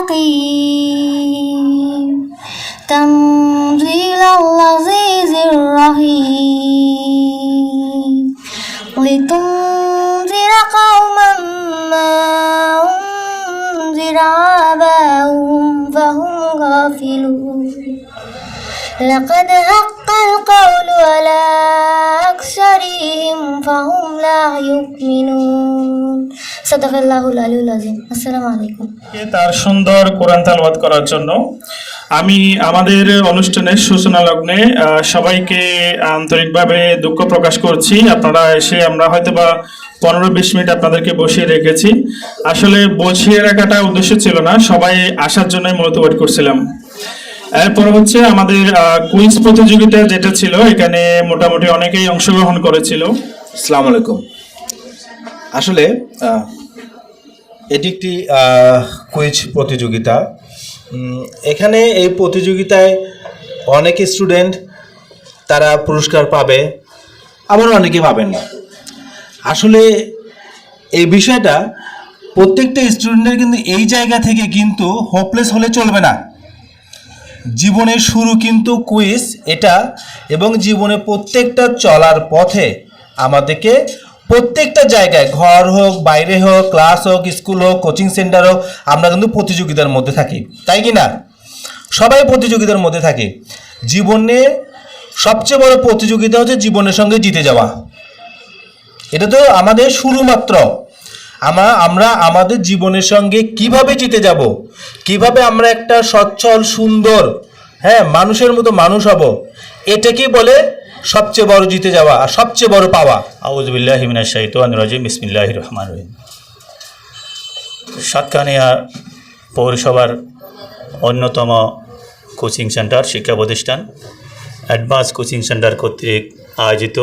مستقيم تنزيل العزيز الرحيم لتنذر قوما ما أنذر آباؤهم فهم غافلون لقد حق القول على أكثرهم فهم لا يؤمنون صدق الله العلي العظيم السلام عليكم কে তার সুন্দর কোরআন তালবাদ করার জন্য আমি আমাদের অনুষ্ঠানের সূচনা লগ্নে আহ, সবাইকে আন্তরিকভাবে দুঃখ প্রকাশ করছি আপনারা এসে আমরা হয়তো বা পনেরো বিশ মিনিট আপনাদেরকে বসিয়ে রেখেছি আসলে বসিয়ে রাখাটা উদ্দেশ্য ছিল না সবাই আসার জন্য মূলত ওয়েট করছিলাম এরপর হচ্ছে আমাদের কুইজ প্রতিযোগিতা যেটা ছিল, এখানে মোটামুটি অনেকেই অংশগ্রহণ করেছিল। আসসালামু আলাইকুম। আসলে এটি একটি কুইজ প্রতিযোগিতা। এখানে এই প্রতিযোগিতায় অনেক স্টুডেন্ট তারা পুরস্কার পাবে, আবার অনেকে পাবেন না। আসলে, এই বিষয়টা প্রত্যেকটা স্টুডেন্টের কিন্তু এই জায়গা থেকে কিন্তু হোপলেস হলে চলবে না। জীবনের শুরু কিন্তু কুইজ এটা এবং জীবনে প্রত্যেকটা চলার পথে আমাদেরকে প্রত্যেকটা জায়গায় ঘর হোক, বাইরে হোক ক্লাস হোক স্কুল হোক কোচিং সেন্টার হোক, আমরা কিন্তু প্রতিযোগিতার মধ্যে থাকি। তাই কি না? সবাই প্রতিযোগিতার মধ্যে থাকি। জীবনে সবচেয়ে বড় প্রতিযোগিতা হচ্ছে জীবনের সঙ্গে জিতে যাওয়া। এটা তো আমাদের শুরু মাত্র আমরা আমাদের জীবনের সঙ্গে কীভাবে জিতে যাব? কীভাবে আমরা একটা সচ্ছল, সুন্দর হ্যাঁ মানুষের মতো মানুষ হব? এটাকেই বলে সবচেয়ে বড় জিতে যাওয়া আর সবচেয়ে বড় পাওয়া। আউজবিল্লাহ হিমিনা শাহিতান রাজিম বিসমিল্লাহ রহমান রহিম। সাতকানিয়া পৌরসভার অন্যতম কোচিং সেন্টার, শিক্ষা প্রতিষ্ঠান, অ্যাডভান্স কোচিং সেন্টার কর্তৃক আয়োজিত।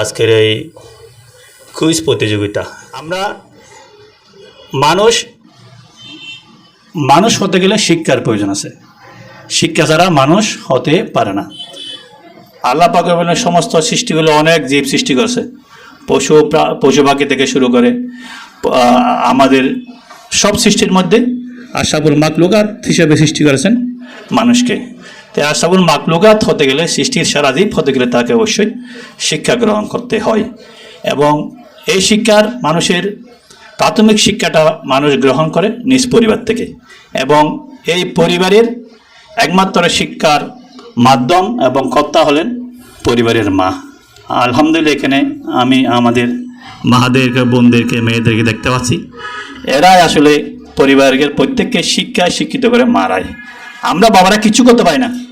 আজকের এই কুইজ প্রতিযোগিতা। আমরা মানুষ মানুষ হতে গেলে শিক্ষার প্রয়োজন আছে। শিক্ষা ছাড়া মানুষ হতে পারে না। আল্লাহ পাকের বলেন, সমস্ত সৃষ্টিগুলো অনেক জীব সৃষ্টি করছে। পশু পশু পাখি থেকে শুরু করে আমাদের সব সৃষ্টির মধ্যে আশাবুল মাকলুকাত হিসেবে সৃষ্টি করেছেন মানুষকে। তাই আশাবুল মাকলুকাত হতে গেলে, সৃষ্টির সারা জীব হতে গেলে তাকে অবশ্যই শিক্ষা গ্রহণ করতে হয়। এবং এই শিক্ষার মানুষের প্রাথমিক শিক্ষাটা মানুষ গ্রহণ করে নিজ পরিবার থেকে। এবং এই পরিবারের একমাত্র শিক্ষার মাধ্যম এবং কর্তা হলেন পরিবারের মা। আলহামদুলিল্লাহ, এখানে আমি আমাদের মাহাদেরকে বোনদেরকে, মেয়েদেরকে দেখতে পাচ্ছি। এরাই আসলে পরিবারের প্রত্যেককে শিক্ষায় শিক্ষিত করে মারায়। আমরা বাবারা কিছু করতে পারি না।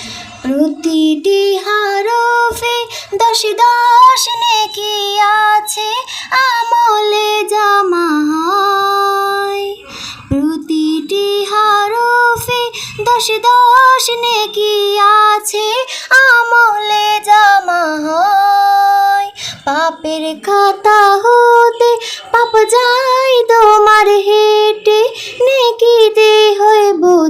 প্রতিটি হারফে দশ দশ নেকি আছে আমলে জামা হয় প্রতিটি হারফে দশ দশ নেকি আছে আমলে জামা হয় পাপের খাতা হতে পাপ যায় তোমার হেঁটে নেকিতে হয়ে এমন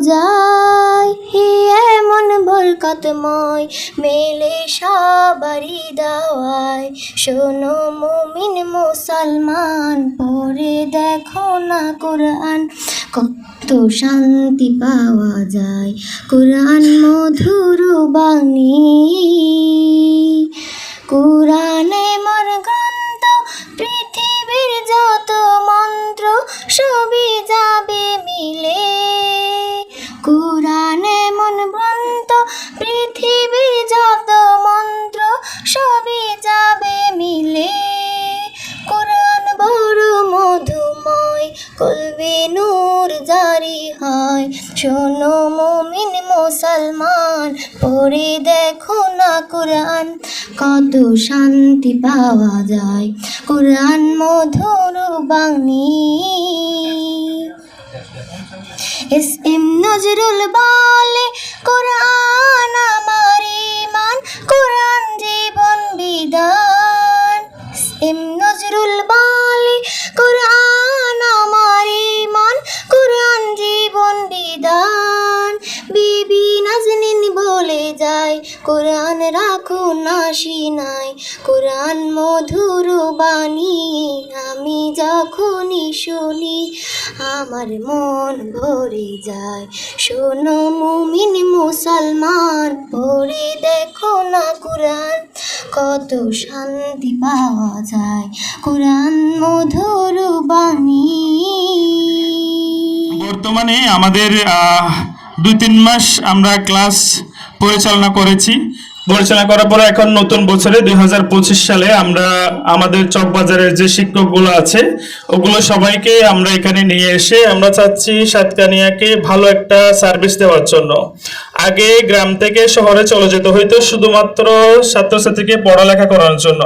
বরকতময় মেলে সবারি দাওয়ায়। শোনো মুমিন মুসলমান পরে দেখো না কোরআন। কত শান্তি পাওয়া যায় কোরআন মধুর বাণী। যায় শোনো মুমিন মুসলমান, পড়ে দেখো না কোরআন, কত শান্তি পাওয়া যায়। কোরআন মধুর বাণী। এস এম নজরুল বলে, কোরআন আমার ইমান কোরআন জীবন এস এম নজরুল বলে না সিনাই কোরআন মধুর বাণী আমি যখনই শুনি, আমার মন ভরে যায়। শোনো মুমিন মুসলমান, পড়ে দেখো না কোরআন, কত শান্তি পাওয়া যায়। কোরআন মধুর বাণী। বর্তমানে আমাদের দুই তিন মাস আমরা ক্লাস পরিচালনা করেছি। পরিচালনা করার পরে এখন নতুন বছরে দুই হাজার পঁচিশ সালে আমরা আমাদের চকবাজারের যে শিক্ষকগুলো আছে, ওগুলো সবাইকে আমরা এখানে নিয়ে এসে আমরা চাচ্ছি সাতকানিয়াকে ভালো একটা সার্ভিস দেওয়ার জন্য। আগে গ্রাম থেকে শহরে চলে যেতে হইতো শুধুমাত্র ছাত্রছাত্রীকে পড়ালেখা করার জন্য।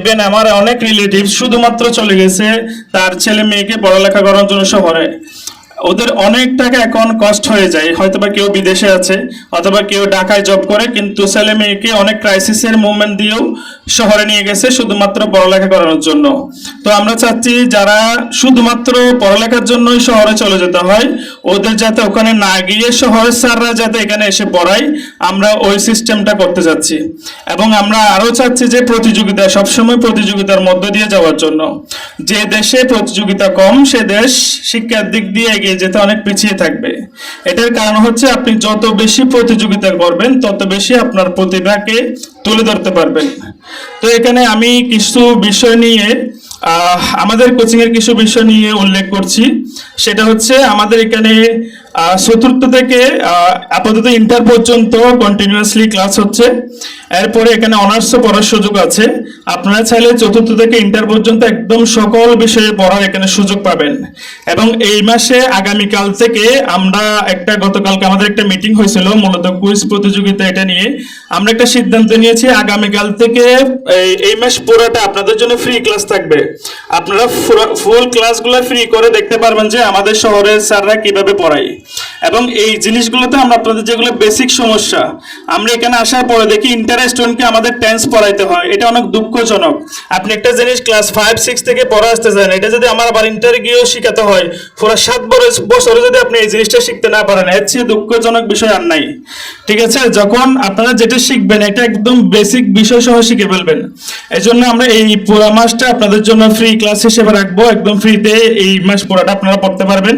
ইভেন আমার অনেক রিলেটিভ শুধুমাত্র চলে গেছে তার ছেলে মেয়েকে পড়ালেখা করার জন্য শহরে। ওদের অনেক টাকা এখন কষ্ট হয়ে যায়। হয়তোবা কেউ বিদেশে আছে, অথবা কেউ ঢাকায় জব করে, কিন্তু ছেলে মেয়েকে অনেক ক্রাইসিসের মুভমেন্ট দিয়েও শহরে নিয়ে গেছে শুধুমাত্র পড়ালেখা করানোর জন্য। তো আমরা চাচ্ছি যারা শুধুমাত্র পড়ালেখার জন্যই শহরে চলে যেতে হয়, ওদের যাতে ওখানে না গিয়ে শহরের স্যাররা যাতে এখানে এসে পড়ায়, আমরা ওই সিস্টেমটা করতে চাচ্ছি। এবং আমরা আরও চাচ্ছি যে প্রতিযোগিতা, সবসময় প্রতিযোগিতার মধ্য দিয়ে যাওয়ার জন্য। যে দেশে প্রতিযোগিতা কম, সে দেশ শিক্ষার দিক দিয়ে এগিয়ে যেতে অনেক পিছিয়ে থাকবে। এটার কারণ হচ্ছে আপনি যত বেশি প্রতিযোগিতা করবেন, তত বেশি আপনার প্রতিভাকে তুলে ধরতে পারবেন। তো এখানে আমি কিছু বিষয় নিয়ে আমাদের কোচিং এর কিছু বিষয় নিয়ে উল্লেখ করছি। সেটা হচ্ছে আমাদের এখানে চতুর্থ থেকে আপাতত ইন্টার পর্যন্ত কন্টিনিউয়াসলি ক্লাস হচ্ছে। এরপরে এখানে অনার্স পড়ার সুযোগ আছে। আপনারা চাইলে চতুর্থ থেকে ইন্টার পর্যন্ত একদম সকল বিষয়ে পড়ার এখানে সুযোগ পাবেন। এবং এই মাসে আগামীকাল থেকে আমরা একটা, গতকালকে আমাদের একটা মিটিং হয়েছিল, মূলত কুইজ প্রতিযোগিতা এটা নিয়ে। আমরা একটা সিদ্ধান্ত নিয়েছি, আগামীকাল থেকে এই মাস পুরোটা আপনাদের জন্য ফ্রি ক্লাস থাকবে। আপনারা ফুল ক্লাসগুলো ফ্রি করে দেখতে পারবেন যে আমাদের শহরের স্যাররা কীভাবে পড়ায়। এবং এই জিনিসগুলোতে আমরা আপনাদের যেগুলো বেসিক সমস্যা, আমরা এখানে আসার পরে দেখি ইন্টার স্টুডেন্টকে আমাদের টেন্স পড়াইতে হয়। এটা অনেক দুঃখজনক। আপনি একটা জিনিস ক্লাস ফাইভ সিক্স থেকে পড়া আসতে চান, এটা যদি আমার আবার ইন্টার গিয়েও শিখাতে হয়, পুরো সাত বছরে যদি আপনি এই জিনিসটা শিখতে না পারেন, এর চেয়ে দুঃখজনক বিষয় আর নাই। ঠিক আছে? যখন আপনারা যেটা শিখবেন, এটা একদম বেসিক বিষয় সহ শিখে ফেলবেন। এই জন্য আমরা এই পুরা মাসটা আপনাদের জন্য ফ্রি ক্লাস হিসেবে রাখব। একদম ফ্রিতে এই মাস পুরোটা আপনারা পড়তে পারবেন।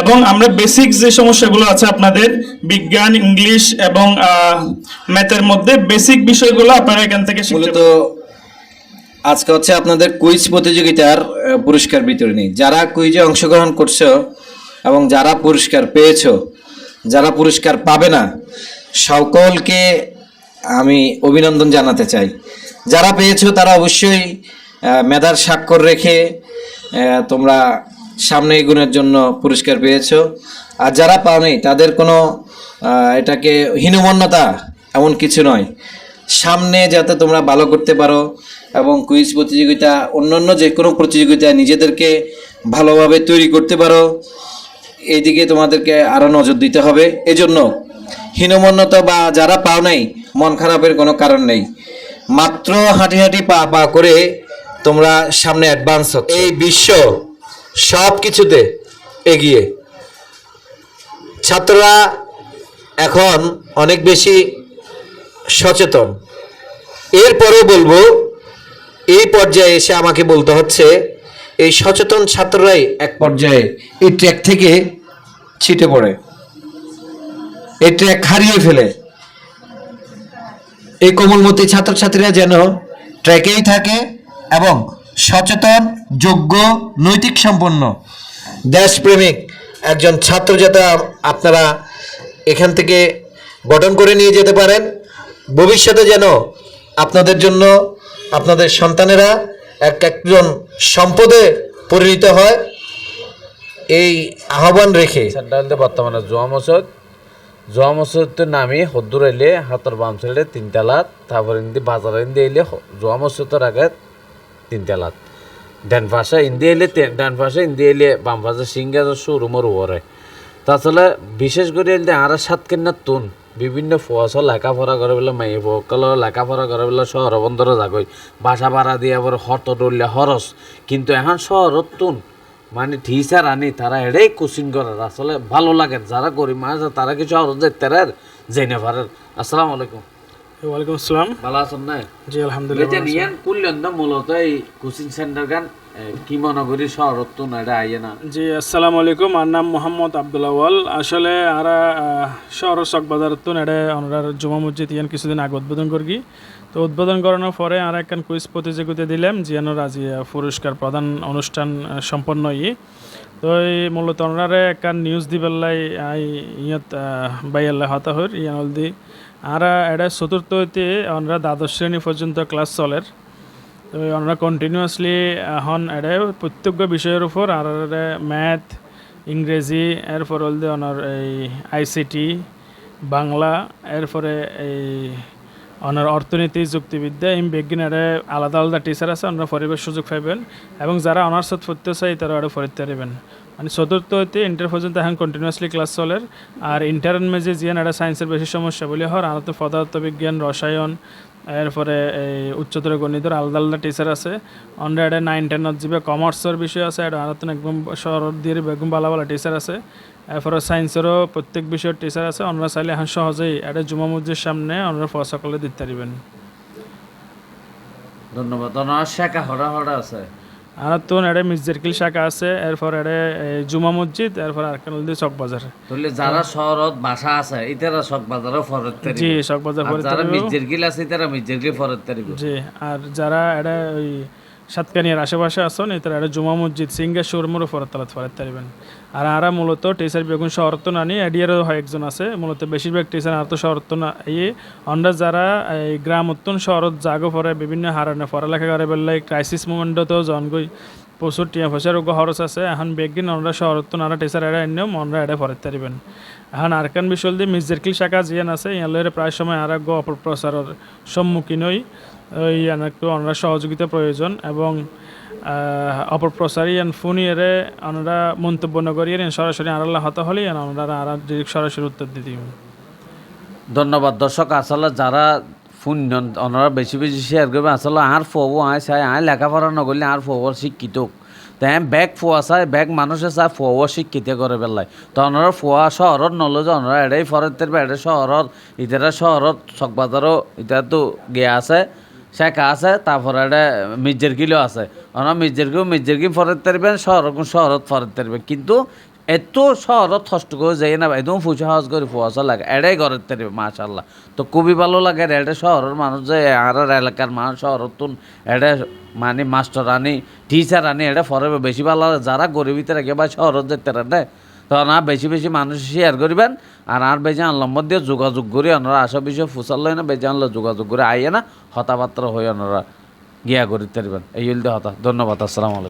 এবং আমরা বেসিক যে সমস্যাগুলো আছে আপনাদের, বিজ্ঞান, ইংলিশ এবং ম্যাথের মধ্যে বেসিক বিষয়গুলো আপনারা এখান থেকে মূলত আজকে হচ্ছে আপনাদের কুইজ প্রতিযোগিতার পুরস্কার বিতরণী। যারা কুইজে অংশগ্রহণ করছ এবং যারা পুরস্কার পেয়েছ, যারা পুরস্কার পাবে না, সকলকে আমি অভিনন্দন জানাতে চাই। যারা পেয়েছ তারা অবশ্যই মেধার স্বাক্ষর রেখে তোমরা সামনে গুণের জন্য পুরস্কার পেয়েছ। আর যারা পাওনি, তাদের কোনো এটাকে হীনমন্যতা এমন কিছু নয়। সামনে যাতে তোমরা ভালো করতে পারো এবং কুইজ প্রতিযোগিতা, অন্যান্য যে কোনো প্রতিযোগিতা নিজেদেরকে ভালোভাবে তৈরি করতে পারো, এইদিকে তোমাদেরকে আরও নজর দিতে হবে। এজন্য হীনমন্যতা বা যারা পাও নাই, মন খারাপের কোনো কারণ নেই। মাত্র হাঁটি হাঁটি পা পা করে তোমরা সামনে অ্যাডভান্স এই বিশ্ব সব কিছুতে এগিয়ে। ছাত্ররা এখন অনেক বেশি সচেতন। এরপরেও বলব, এই পর্যায়ে এসে আমাকে বলতে হচ্ছে, এই সচেতন ছাত্ররাই এক পর্যায়ে এই ট্র্যাক থেকে ছিটে পড়ে। এই ট্র্যাক হারিয়ে ফেলে। এই কোমলমতি ছাত্রছাত্রীরা যেন ট্র্যাকেই থাকে এবং সচেতন যোগ্য নৈতিক সম্পন্ন। দেশপ্রেমিক একজন ছাত্র যাতে আপনারা এখান থেকে গঠন করে নিয়ে যেতে পারেন। ভবিষ্যতে যেন আপনাদের জন্য আপনাদের সন্তানেরা এক একজন সম্পদে পরিণত হয় এই আহ্বান রেখে। বর্তমানে জোয়া মসজিদ জোয়া মসজিদ নামি হদ্দুর এলে হাতর বাম সাইডে তিনতলাত তারপর ইন্দি বাজার ইন্দি এলে হ- জোয়া মসজিদের আগে তিনতলাত ডান পাশে ইন্দি এলে ডান পাশে ইন্দি এলে বাম পাশে সিঙ্গার শোরুমের উপরে। তাছাড়া বিশেষ করে এলে আর সাত কেনার তুন, বিভিন্ন ফস লেখাপড়া করে বলে মাই সকল লেখাপড়া করে বলে শহর বন্দর যাগই বাসা ভাড়া দিয়ে আবার হত ডরলে হরস, কিন্তু এখন শহরত তুন। মানে টিচার আনি, তারা এটাই কোচিং করার আসলে ভালো লাগে, যারা গরিব মানুষ, তারা কিছু আরও যেতে জেনে পারেন। আসসালামু আলাইকুম। ওয়ালাইকুম আসসালাম। ভালো আছেন না? জি আলহামদুলিল্লাহ এটা নিয়েন না মূলত এই কোচিং সেন্টার গান কি মনে শহরত তো এটা আইয়ে না। জি আসসালামু আলাইকুম আর নাম মোহাম্মদ আব্দুল্লাহ ওয়াল আসলে আরা শহর চকবাজার তো নেড়ে ওনার জমা মসজিদ ইয়ান কিছুদিন আগে উদ্বোধন করি তো উদ্বোধন করানোর পরে আর একখান কুইজ প্রতিযোগিতা দিলাম জিয়ানোর আজি আহ, পুরস্কার প্রদান অনুষ্ঠান সম্পন্ন ই তো এই মূলত ওনারে একখান নিউজ দিবেলাই আই ইয়ত বাইয়াল্লাহ হতা হর ইয়ান দি আর এটা চতুর্থ হইতে আমরা দ্বাদশ শ্রেণি পর্যন্ত ক্লাস চলের তো আমরা কন্টিনিউয়াসলি এখন এটা প্রত্যেক বিষয়ের উপর, আর ম্যাথ ইংরেজি, এরপর হল হলদে ওনার এই আইসিটি বাংলা, এরপরে এই ওনার অর্থনীতি, যুক্তিবিদ্যা এই বিজ্ঞানের আলাদা আলাদা টিচার আছে ওনারা পরিবেশ সুযোগ পাইবেন। এবং যারা অনার্সত পড়তে চাই তারা আরও পড়তে পারবেন মানে চতুর্থ হইতে ইন্টার পর্যন্ত এখন কন্টিনিউয়াসলি ক্লাস চলের আর ইন্টার মেজে জিয়ান এটা সায়েন্সের বেশি সমস্যা বলে, হর আর তো পদার্থ বিজ্ঞান রসায়ন, এরপরে এই উচ্চতর গণিতের আলাদা আলাদা টিচার আছে। অন্ডা এটা নাইন টেনত যে কমার্সের বিষয় আছে, এটা আরও একদম শহর দিয়ে বেগুন ভালো ভালো টিচার আছে। এরপরে সায়েন্সেরও প্রত্যেক বিষয়ের টিচার আছে। আমরা চাইলে এখন সহজেই এটা জুমা মসজিদের সামনে আমরা সকলে দিতে পারবেন। ধন্যবাদ। ওনার শেখা হরা হরা আছে। আর তো এটা মির্জারকিল শাখা আছে। এরপর এটা জুমা মসজিদ এরপর আরকান দিয়ে চকবাজার তাহলে যারা শহরত বাসা আছে ইতারা শখ বাজারও ফরত তারিব জি চকবাজার আর পরে যারা মির্জের গিল আছে ইতারা মির্জের গিল ফরত তারিব জি আর যারা এটা ওই সাতকানিয়ার আশেপাশে আসন এটা জুমা মসজিদ সিঙ্গা শোরুমের উপর তালাত ফারাত পারিবেন আর আরা মূলত টিচার বেগুন শহরত নানি, এডিয়ারও হয় একজন আছে। মূলত বেশিরভাগ টিচার আর তো শহরত না ইয়ে আমরা যারা, এই গ্রাম উত্তন শহরত জাগো পরে বিভিন্ন হারণে পড়ালেখা করে বেলায় ক্রাইসিস মুমেন্টতেও জনগই, প্রচুর টিয়া পয়সার খরচ আছে। এখন বেগিন আমরা শহরত নারা টিচার এরা এনেও মনরা এটা ফরাত পারিবেন এখন আরকান বিষয় দিয়ে মির্জারকিল শাখা জিয়ান আছে, ইয়ালের প্রায় সময় আর এক অপপ্রচারের সম্মুখীন হই। ইয়ান একটু আমরা সহযোগিতা প্রয়োজন এবং অপপ্রচারী এন ফোনই এরে আমরা মন্তব্য নগরী ইয়ান সরাসরি আড়াল্লা হতে হলে ইয়ান আমরা আর সরাসরি উত্তর দিতে ধন্যবাদ। দর্শক, আসলে যারা ফোন ওনারা বেশি বেশি শেয়ার করবে, আসলে আর ফবো আয় চাই আয় লেখাপড়া নগরলে আর ফবর শিক্ষিত তাই ব্যাগ ফোয়া চাই ব্যাগ মানুষে চাই ফোয়া শিক্ষিত করে পেলাই তো ওনারা ফোয়া শহরত নলে যে ওনারা এটাই ফরতের বেড়ে শহরত, ইতারা শহরত, চকবাজারও ইতা তো গিয়ে আছে। শেখা আছে, তারপরে এটা মির্জের কিলো আছে। ওনারা মির্জের কিলো মির্জের কি ফরত পারবেন শহর শহরত ফরত পারবেন কিন্তু এত শহরত কষ্ট করে যাই না, একদম ফুচা হাউস করে ফুয়াশা লাগে। এটাই ঘরের তারি মাশাল্লাহ তো খুবই ভালো লাগে এটা শহরের মানুষ যে, আর এলাকার মানুষ শহরত তুন এটা মানে মাস্টার আনি টিচার আনি এটা ফরে বেশি ভালো যারা গরিবিতে রাখে বা শহরত যেতে রাখে তখন আর বেশি বেশি মানুষ শেয়ার করবেন, আর আর বেজে আনলাম দিয়ে যোগাযোগ করি ওনারা আসা বিষয়ে ফুসাল না বেজে আনলে যোগাযোগ করে আইয়ে না, হতাপাত্র হয়ে ওনারা গিয়া করিতে পারবেন। এই হলতে হতা। ধন্যবাদ, আসসালামু আলাইকুম।